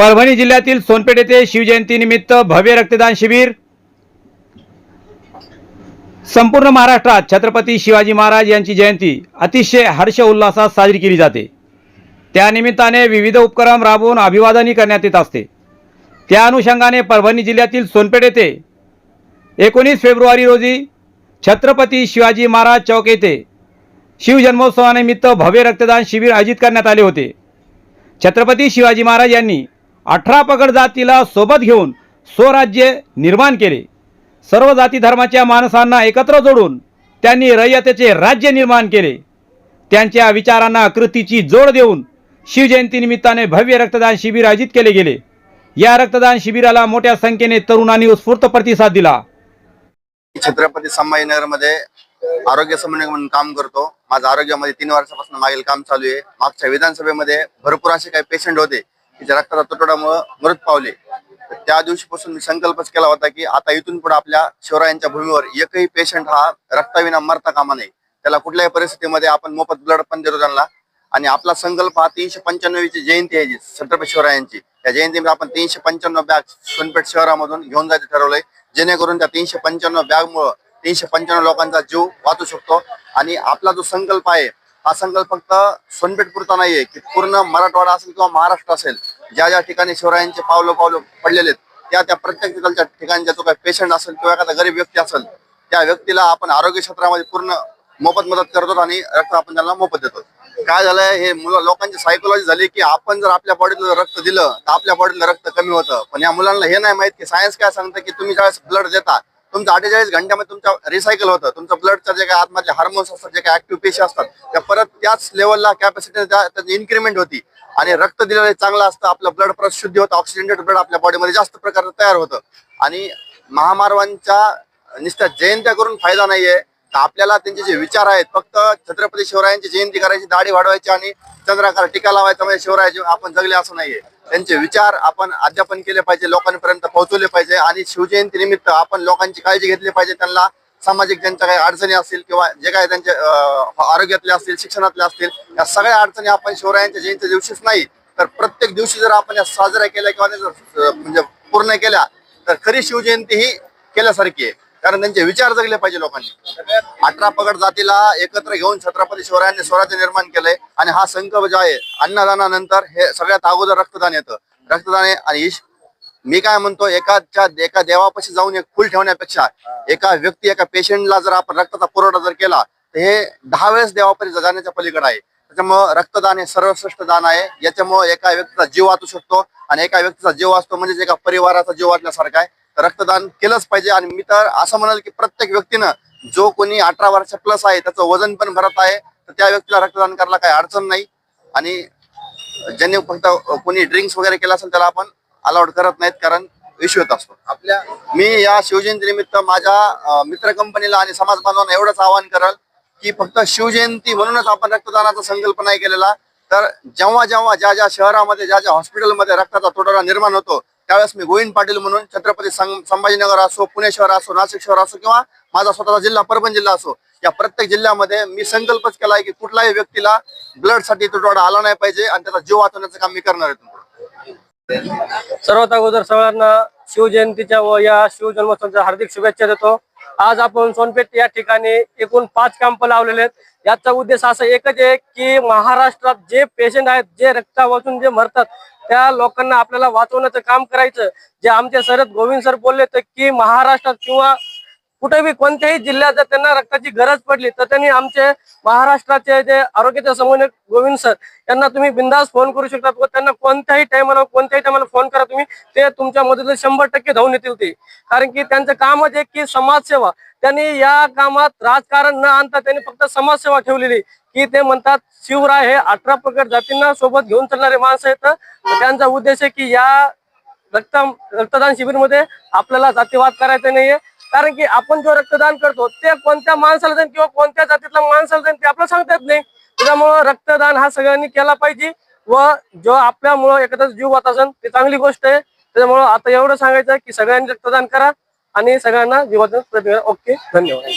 परभणी जिल्ह्यातील सोनपेठ येथे शिवजयंतीनिमित्त भव्य रक्तदान शिबिर. संपूर्ण महाराष्ट्रात छत्रपती शिवाजी महाराज यांची जयंती अतिशय हर्ष उल्हासात साजरी केली जाते. त्यानिमित्ताने विविध उपक्रम राबवून अभिवादनही करण्यात येत असते. त्या अनुषंगाने परभणी जिल्ह्यातील सोनपेठ येथे एकोणीस फेब्रुवारी रोजी छत्रपती शिवाजी महाराज चौक येथे शिवजन्मोत्सवानिमित्त भव्य रक्तदान शिबिर आयोजित करण्यात आले होते. छत्रपती शिवाजी महाराज यांनी अठरा पगड जातीला सोबत घेऊन स्वराज्य निर्माण केले. सर्व जाती धर्माच्या माणसांना एकत्र जोडून त्यांनी रयतेचे राज्य निर्माण केले. त्यांच्या विचारांना कृतीची जोड देऊन शिवजयंतीनिमित्ताने भव्य रक्तदान शिबिर आयोजित केले गेले. या रक्तदान शिबिराला मोठ्या संख्येने तरुणांनी उत्स्फूर्त प्रतिसाद दिला. छत्रपती संभाजीनगरमध्ये आरोग्य समन्वय म्हणून काम करतो. माझं आरोग्यामध्ये तीन वर्षापासून मागील काम चालू आहे. मागच्या विधानसभेमध्ये भरपूर असे काही पेशंट होते. की जे रक्ताच्या मृत पावले. त्या दिवशीपासून मी संकल्पच केला होता की आता इथून पुढे आपल्या शिवरायांच्या भूमीवर एकही पेशंट हा रक्ताविना मरता कामा नये. त्याला कुठल्याही परिस्थितीमध्ये आपण मोफत ब्लड पण देतो त्यांना. आणि आपला संकल्प हा तीनशे पंच्याण्णवची जयंती आहे जी छत्रपती शिवरायांची. त्या जयंतीमध्ये आपण तीनशे पंच्याण्णव बॅग सोनपेठ शहरामधून घेऊन जायचं ठरवलंय. जेणेकरून त्या तीनशे पंच्याण्णव बॅग मुळे तीनशे पंच्याण्णव लोकांचा जीव वाचू शकतो. आणि आपला जो संकल्प आहे हा संकल्प फक्त सोनपेठ पुरता नाहीये की पूर्ण मराठवाडा असेल किंवा महाराष्ट्र असेल ज्या ज्या ठिकाणी शिवरायांचे पावलं पावलं पडलेले आहेत त्या त्या प्रत्येक तिथलच्या ठिकाणच्या जो काही पेशंट असेल किंवा एखादा गरीब व्यक्ती असेल त्या व्यक्तीला आपण आरोग्य क्षेत्रामध्ये पूर्ण मोफत मदत करतो आणि रक्त आपण त्यांना मोफत देतो. काय झालंय हे मुलं लोकांची सायकोलॉजी झाली की आपण जर आपल्या बॉडीतलं रक्त दिलं तर आपल्या बॉडीतलं रक्त कमी होतं. पण या मुलांना हे नाही माहीत की सायन्स काय सांगतं की तुम्ही ज्यावेळेस ब्लड देता तुमचं अठ्ठेचाळीस घंट्यामध्ये तुमचं रिसायकल होतं. तुमचं ब्लडचं जे काही आतमधले हार्मोन्स असतात जे काही ऍक्टिव्ह पेशी असतात त्या परत त्याच लेवलला कॅपॅसिटी त्याची इन्क्रीमेंट होती. आणि रक्त दिलेलं चांगलं असतं आपलं ब्लड परत शुद्ध होतं ऑक्सिडेंटेड ब्लड आपल्या बॉडीमध्ये जास्त प्रकारे तयार होतं. आणि महामार्वांच्या नुसत्या जयंत्या करून फायदा नाहीये. तर आपल्याला त्यांचे जे विचार आहेत फक्त छत्रपती शिवरायांची जयंती करायची दाढी वाढवायची आणि चंद्राकार टीका लावायचा म्हणजे शिवरायाचे आपण जगले असं नाहीये. त्यांचे विचार आपण अध्यापन केले पाहिजे लोकांपर्यंत पोहोचवले पाहिजे आणि शिवजयंती निमित्त आपण लोकांची काळजी घेतली पाहिजे. त्यांना सामाजिक ज्यांच्या काही अडचणी असतील किंवा जे काही त्यांचे आरोग्यातल्या असतील शिक्षणातल्या असतील या सगळ्या अडचणी आपण शिवरायांच्या जयंती दिवशीच नाही तर प्रत्येक दिवशी जर आपण या साजऱ्या केल्या किंवा जर, म्हणजे पूर्ण केल्या तर खरी शिवजयंती ही केल्यासारखी आहे. कारण त्यांचे विचार जगले पाहिजे लोकांनी. अठरा पगड जातीला एकत्र घेऊन छत्रपती शिवरायांनी स्वराज्य निर्माण केलंय आणि हा संकल्प जो आहे अन्नदानानंतर हे सगळ्यात अगोदर रक्तदान येतं. रक्तदान आहे आणि मी काय म्हणतो एकाच्या एका देवापाशी जाऊन एक फुल ठेवण्यापेक्षा एका व्यक्ती एका पेशंटला जर आपण रक्ताचा पुरवठा जर केला तर हे दहा वेळेस देवापाशी जाण्याच्या पलीकडे आहे. त्याच्यामुळं रक्तदान हे सर्वश्रेष्ठ दान आहे. याच्यामुळं एका व्यक्तीचा जीव वाचू शकतो आणि एका व्यक्तीचा जीव वाचतो म्हणजे एका परिवाराचा जीव वाचल्यासारखा आहे. रक्तदान केलंच पाहिजे. आणि मी तर असं म्हणाल की प्रत्येक व्यक्तीनं जो कोणी अठरा वर्ष प्लस आहे त्याचं वजन पण भरत आहे तर त्या व्यक्तीला रक्तदान करायला काही अडचण नाही. आणि ज्यांनी फक्त कोणी ड्रिंक्स वगैरे केला असेल त्याला आपण अलाउड करत नाहीत कारण इश्यू येत असतो. आपल्या मी या शिवजयंती निमित्त माझ्या मित्र कंपनीला आणि समाज बांधवांना एवढंच आवाहन कराल की फक्त शिवजयंती म्हणूनच आपण रक्तदानाचा संकल्प नाही केलेला. तर जेव्हा जेव्हा ज्या ज्या शहरामध्ये ज्या ज्या हॉस्पिटलमध्ये रक्ताचा तुटवडा निर्माण होतो त्यावेळेस मी गोविंद पाटील म्हणून छत्रपती संभाजीनगर असो पुणे शहर असो नाशिक शहर असो किंवा माझा स्वतःचा जिल्हा परभणी जिल्हा असो या प्रत्येक जिल्ह्यामध्ये मी संकल्पच केला आहे की कुठल्याही व्यक्तीला ब्लडसाठी तुटवडा आला नाही पाहिजे आणि त्याचा जीव वाचवण्याचं काम मी करणार आहे सर्वात अगोदर सगळ्यांना शिवजयंतीच्या व या शिवजन्मोत्सवाच्या हार्दिक शुभेच्छा देतो. आज आपण सोनपेठ या ठिकाणी एकूण पाच कॅम्प लावलेले आहेत. याचा उद्देश असा एकच आहे की महाराष्ट्रात जे पेशंट आहेत जे रक्ता वाचून जे मरतात त्या लोकांना आपल्याला वाचवण्याचं काम करायचं. जे आमचे सरत गोविंद सर बोलले तर की महाराष्ट्रात किंवा कुठे बी कोणत्याही जिल्ह्यात जर त्यांना रक्ताची गरज पडली तर त्यांनी आमचे महाराष्ट्राचे जे आरोग्याचे समन्वयक गोविंद सर यांना तुम्ही बिंदास फोन करू शकता. व त्यांना कोणत्याही टायमाला कोणत्याही टायमाला फोन करा तुम्ही. ते तुमच्या मदतीला शंभर टक्के धावून येतील ते. कारण की त्यांचं कामच आहे की समाजसेवा त्यांनी या कामात राजकारण न आणता त्यांनी फक्त समाजसेवा ठेवलेली की ते म्हणतात शिवराय हे अठरा प्रकट जातींना सोबत घेऊन चालणारे माणसं आहेत. त्यांचा उद्देश आहे की या रक्त रक्तदान शिबिरमध्ये आपल्याला जातीवाद करायचा नाहीये. कारण की आपण जो रक्तदान करतो ते कोणत्या माणसाला जाईल किंवा कोणत्या जातीतल्या माणसाला जाईल ते आपल्याला सांगता येत नाही. त्याच्यामुळं रक्तदान हा सगळ्यांनी केला पाहिजे व जो आपल्यामुळं एखादा जीव वाच असेल ते चांगली गोष्ट आहे. त्याच्यामुळं आता एवढं सांगायचं की सगळ्यांनी रक्तदान करा आणि सगळ्यांना जीवाचं प्रतिक्रिया ओके धन्यवाद.